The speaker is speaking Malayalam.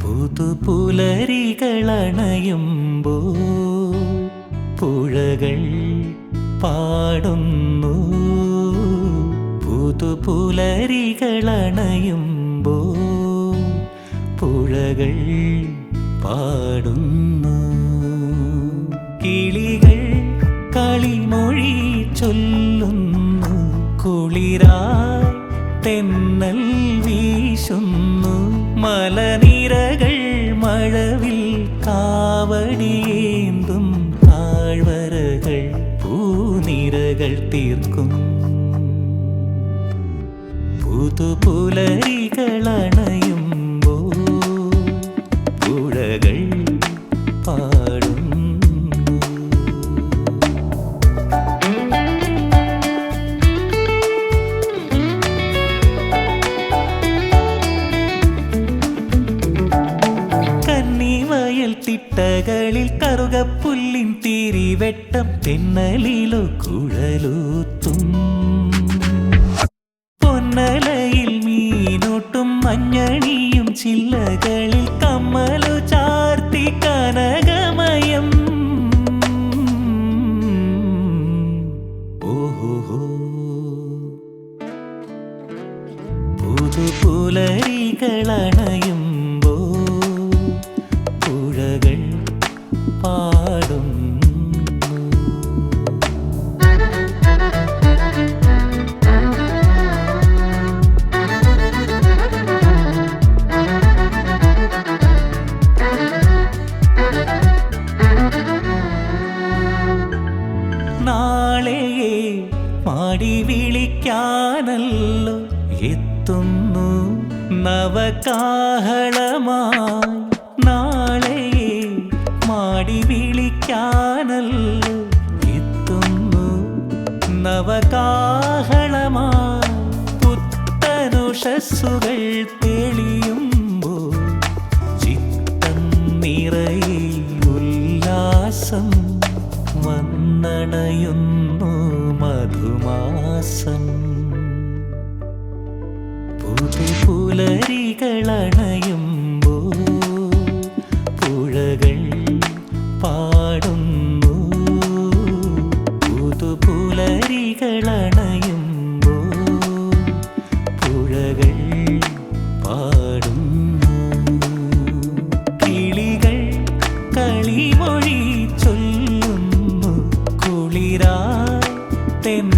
പുതുപുലരികളണയുമ്പോ പുഴകൾ പാടുന്നു. പുതുപുലരികളണയുമ്പോ പുഴകൾ പാടുന്നു. കിളികൾ കളിമൊഴി ചൊല്ലുന്നു. കുളിരാ തെന്നൽ വീശുന്നു. மலநீரகள் மழவில் காவடியேந்தும் தாழ்வரகள் பூநீரகள் தீர்க்கும். புது புலரிகள் அணையும் போ തിട്ടകളിൽ കറുകപ്പുല്ലിൻ തിരിവെട്ടം തെന്നലിലോ കുഴലൂത്തും. പൊന്നലയിൽ മീനോട്ടും മഞ്ഞണിയും ചില്ലകളിൽ കമ്മലു ചാർത്തി കനകമയം. ഓഹോ പുതുപുലരികളണയുമ്പോ പാടും. നാളെയെ മാടി വിളിക്കാനല്ലോ എത്തുന്നു നവകാഹളമായി. മാടി വിളിക്കാനല്ലോ എത്തുന്നു. നവകാഹളമാ പുത്തനുഷസ്സുകൾ തെളിയുമ്പോൾ ചിത്തം നിറയെ ഉല്ലാസം വന്നണയുന്നു മധുമാസം. പുതുപുലരികളണയുമ്പോൾ പുഴകൾ പാടുന്നു കളിമൊഴി ചൊല്ലുന്നു. കുളിരാ തെന്നൽ